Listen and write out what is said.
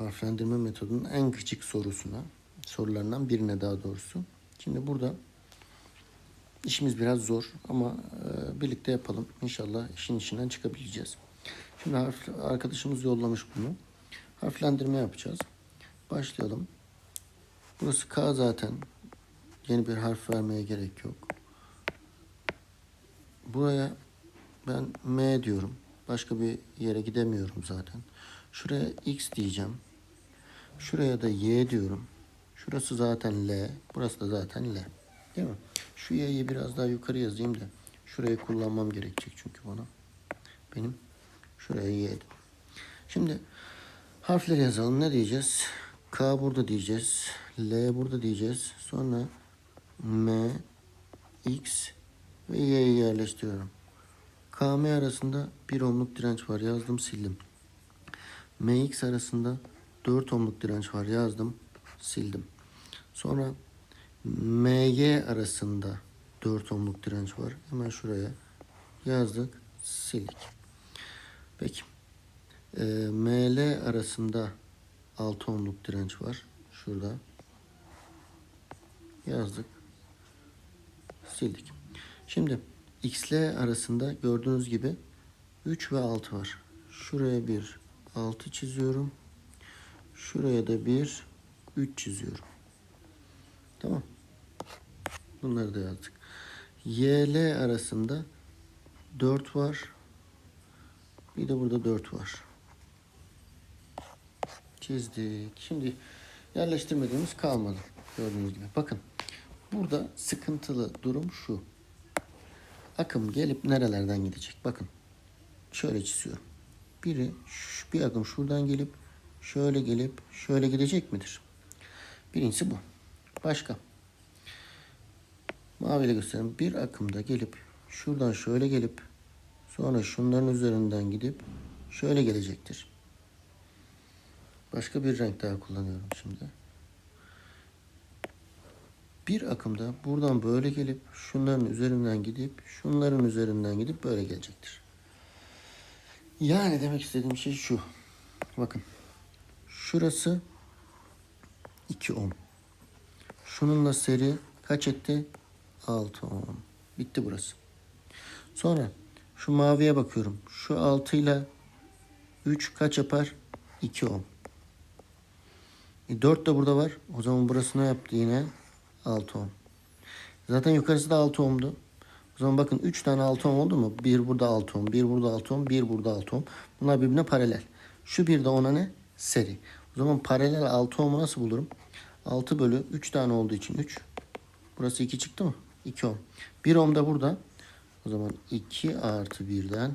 harflendirme metodunun en küçük sorusuna, sorularından birine daha doğrusu. Şimdi burada işimiz biraz zor ama e, birlikte yapalım. İnşallah işin içinden çıkabileceğiz. Şimdi harf, arkadaşımız yollamış bunu. Harflendirme yapacağız. Başlayalım. Burası K zaten. Yeni bir harf vermeye gerek yok. Buraya ben M diyorum. Başka bir yere gidemiyorum zaten. Şuraya X diyeceğim. Şuraya da Y diyorum. Şurası zaten L. Burası da zaten L. Değil mi? Şu Y'yi biraz daha yukarı yazayım da. Şurayı kullanmam gerekecek çünkü bana. Benim. Şuraya Y. Şimdi harfleri yazalım. Ne diyeceğiz? K burada diyeceğiz. L burada diyeceğiz. Sonra M, X ve Y'yi yerleştiriyorum. KM arasında 1 ohmluk direnç var. Yazdım sildim. MX arasında 4 ohmluk direnç var. Yazdım sildim. Sonra MY arasında 4 ohmluk direnç var. Hemen şuraya yazdık sildik. Peki. Ee, ML arasında 6 ohmluk direnç var. Şurada. Yazdık. Sildik. Şimdi X ile arasında gördüğünüz gibi 3 ve 6 var. Şuraya bir 6 çiziyorum. Şuraya da bir 3 çiziyorum. Tamam. Bunları da yazdık. Y L arasında 4 var. Bir de burada 4 var. Çizdik. Şimdi yerleştirmediğimiz kalmadı. Gördüğünüz gibi. Bakın. Burada sıkıntılı durum şu. Akım gelip nerelerden gidecek? Bakın. Şöyle çiziyorum. Biri bir akım şuradan gelip şöyle gelip şöyle gidecek midir? Birincisi bu. Başka. Maviyle göstereyim. Bir akımda gelip şuradan şöyle gelip sonra şunların üzerinden gidip şöyle gelecektir. Başka bir renk daha kullanıyorum şimdi. Bir akımda buradan böyle gelip şunların üzerinden gidip şunların üzerinden gidip böyle gelecektir. Yani demek istediğim şey şu. Bakın. Şurası 2 ohm. Şununla seri kaç etti? 6 ohm. Bitti burası. Sonra şu maviye bakıyorum. Şu 6 ile 3 kaç yapar? 2 ohm. E 4 de burada var. O zaman burası ne yaptı yine? 6 ohm. Zaten yukarısı da 6 ohmdu. O zaman bakın 3 tane 6 ohm oldu mu? Bir burada 6 ohm, bir burada 6 ohm, bir burada 6 ohm. Bunlar birbirine paralel. Şu bir de ona ne? Seri. O zaman paralel 6 ohm'u nasıl bulurum? 6 bölü 3 tane olduğu için 3. Burası 2 çıktı mı? 2 ohm. 1 ohm da burada. O zaman 2 artı 1'den